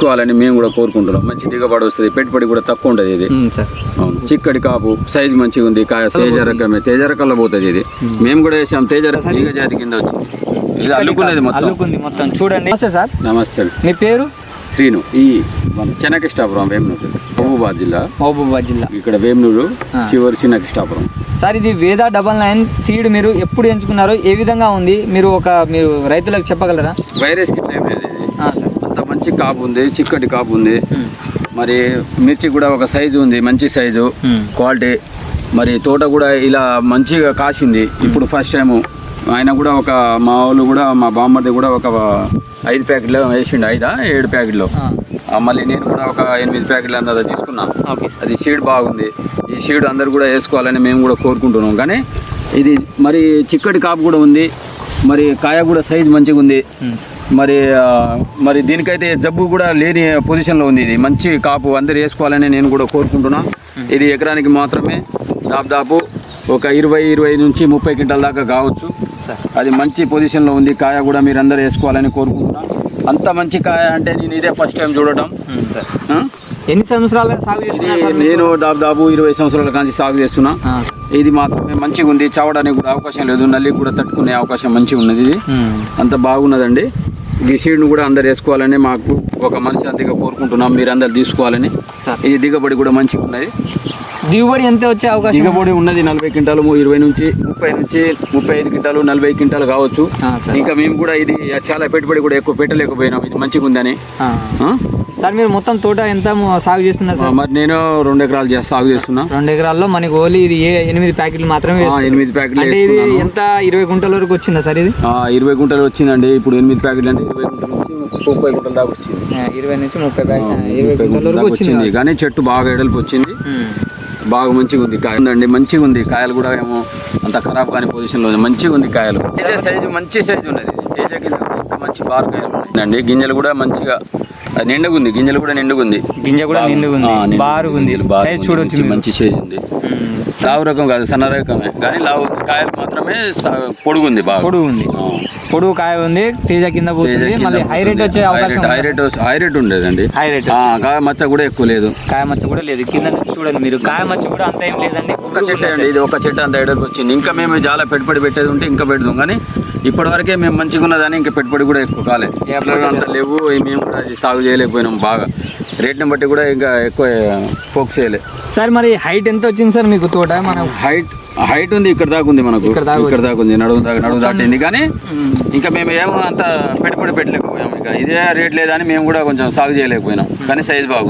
తీసుకోవాలని మేము కూడా కోరుకుంటున్నాం. మంచి దిగుబడి వస్తుంది పెట్టుబడి కూడా తక్కువ ఉంటుంది ఇది. అవును. చిక్కడి కాపు సైజ్ మంచిగా ఉంది కాయ తేజ రకమే తేజ రకంలో పోతుంది ఇది. మేము. కూడా వేసాం తేజ రకం ఈగ జాతి కింద వచ్చింది. ఇది అల్లుకున్నది మొత్తం. అల్లుకుంది మొత్తం. చూడండి. నమస్తే సార్. నమస్తే. మీ పేరు? శ్రీను. ఈ చెన్నకిష్టాపురం వేమనూరు. మహబూబాద్ జిల్లా. మహబూబాబాద్ జిల్లా. ఇక్కడ వేమనూరు. చివరి చిన్నకిష్టాపురం సార్ ఇది వేద డబల్ నైన్ సీడ్ మీరు ఎప్పుడు ఎంచుకున్నారు ఏ విధంగా ఉంది? మీరు ఒక మీరు రైతులకు చెప్పగలరా? వైరస్ కింద ఏం లేదు మంచి కాపు ఉంది చిక్కటి కాపు ఉంది. మరి మిర్చి కూడా ఒక సైజు ఉంది మంచి సైజు క్వాలిటీ. మరి తోట కూడా ఇలా మంచిగా కాసింది. ఇప్పుడు ఫస్ట్ టైము ఆయన కూడా ఒక మా వాళ్ళు కూడా మా బామ్మది కూడా ఒక ఐదు ప్యాకెట్లు వేసిండు ఐదా ఏడు ప్యాకెట్లు. మళ్ళీ నేను కూడా ఒక ఎనిమిది ప్యాకెట్లు అంత తీసుకున్నా. అది షీడ్ బాగుంది. ఈ షీడ్ అందరు కూడా వేసుకోవాలని మేము కూడా కోరుకుంటున్నాం. కానీ ఇది మరి చిక్కటి కాపు కూడా ఉంది. మరి కాయ కూడా సైజ్ మంచిగా ఉంది. మరి మరి దీనికైతే జబ్బు కూడా లేని పొజిషన్లో ఉంది ఇది. మంచి కాపు అందరు వేసుకోవాలని నేను కూడా కోరుకుంటున్నా. ఇది ఎకరానికి మాత్రమే దాదాపు ఒక ఇరవై ఇరవై నుంచి ముప్పై క్వింటాల దాకా కావచ్చు. అది మంచి పొజిషన్లో ఉంది. కాయ కూడా మీరు అందరు వేసుకోవాలని కోరుకుంటున్నా. అంత మంచి కాయ అంటే నేను ఇదే ఫస్ట్ టైం చూడటం? ఎన్ని సంవత్సరాలు సాగు ఇది? నేను దాదాపు ఇరవై సంవత్సరాల కాంచి సాగు చేస్తున్నా. ఇది మాత్రమే మంచిగా ఉంది. చావడానికి కూడా అవకాశం లేదు. నల్లి కూడా తట్టుకునే అవకాశం మంచిగా ఉన్నది ఇది. అంత బాగున్నదండి. ఈ సీడ్ను కూడా అందరు వేసుకోవాలని మాకు ఒక మనశాంతిగా కోరుకుంటున్నాం. మీరు అందరు తీసుకోవాలని ఇది దిగబడి కూడా మంచిగా ఉన్నది. దిగుబడి ఎంత వచ్చే అవకాశం దిగబడి ఉన్నది నలభై క్వింటాలు ఇరవై నుంచి ముప్పై నుంచి ముప్పై ఐదు క్వింటాలు నలభై క్వింటాలు కావచ్చు. ఇంకా మేము కూడా ఇది చాలా పెట్టుబడి కూడా ఎక్కువ పెట్టలేకపోయినాం. ఇది మంచిగా ఉందని? సార్ మీరు మొత్తం తోట ఎంత సాగు చేస్తున్నారు సార్? మరి నేను రెండు ఎకరాలు సాగు చేస్తున్నా. రెండు ఎకరాల్లో మనకి ఓన్లీ ఇది ఏ ఎనిమిది ప్యాకెట్లు మాత్రమే. ఎనిమిది ప్యాకెట్లు ఇది ఎంత ఇరవై గుంటల వరకు వచ్చిందా సార్ ఇది? ఇరవై గుంటలు వచ్చిందండి. ఇప్పుడు ఎనిమిది ప్యాకెట్లు అంటే ఇరవై గుంటల ముప్పై గుంటల దాకా వచ్చింది. ఇరవై నుంచి ముప్పై ప్యాకెట్ ఇరవై గుంటల వరకు వచ్చింది కానీ చెట్టు బాగా ఎడల్పు వచ్చింది. బాగా మంచిగా ఉంది కాయ ఉందండి మంచిగా ఉంది కాయలు కూడా ఏమో అంత ఖరాబ్ కాని పొజిషన్లో ఉంది మంచిగా ఉంది కాయలు తేజ సైజు మంచి సైజు ఉన్నది. తేజ గింజలు మంచి బారు కాయలు ఉన్నాయండి గింజలు కూడా మంచిగా అది నిండుగా ఉంది గింజలు కూడా నిండుగా ఉంది గింజ కూడా బాగు- నిండుగా ఉంది. ఆ, నిండుగా బారుగా ఉంది. గింజలు బారుగా సైజు ఉంది. చూడొచ్చు మంచి- సైజు ఉంది. లావు రకం కాదు సన్న రకమే. కానీ లావు కాయలు మాత్రమే పొడుగుంది బాగా. పొడుగు ఉంది ఆ. పొడుగు కాయ ఉంది తేజ కింద పోతుంది మళ్ళీ హై రేట్ వచ్చే అవకాశం హై రేట్ హై రేట్ ఉండేదండి. హై రేట్ కాయ మచ్చ కూడా ఎక్కువ లేదు. కాయ మచ్చ కూడా లేదు. కింద చూడండి మీరు. కాయ మచ్చ కూడా అంత ఏం లేదండి. ఒక చెట్టు అండి ఇది ఒక చెట్టు అంత ఎడలకు వచ్చింది. ఇంకా మేము చాలా పెట్టుబడి పెట్టేది ఉంటే ఇంకా పెడదాం కానీ ఇప్పటి వరకే మేము మంచిగా ఉన్నదని ఇంకా పెట్టుబడి కూడా ఎక్కువ కాలే. ఎప్పుడు అంత లేవు మేము కూడా సాగు చేయలేకపోయినాం బాగా. రేట్ని బట్టి కూడా ఇంకా ఎక్కువ ఫోకస్ చేయలే. సార్ మరి హైట్ ఎంత వచ్చింది సార్ మీకు తోట? మనం హైట్ హైట్ ఉంది ఇక్కడ దాకా ఉంది మనకు. ఇక్కడ దాకా ఇక్కడ దాకా ఉంది నడుము దాకా నడుము దాటింది. కానీ ఇంకా మేము ఏమో అంత పెట్టుబడి పెట్టలేకపోయాం. ఇంకా ఇదే రేట్ లేదని మేము కూడా కొంచెం సాగు చేయలేకపోయినాం. కానీ సైజ్ బాగుంది.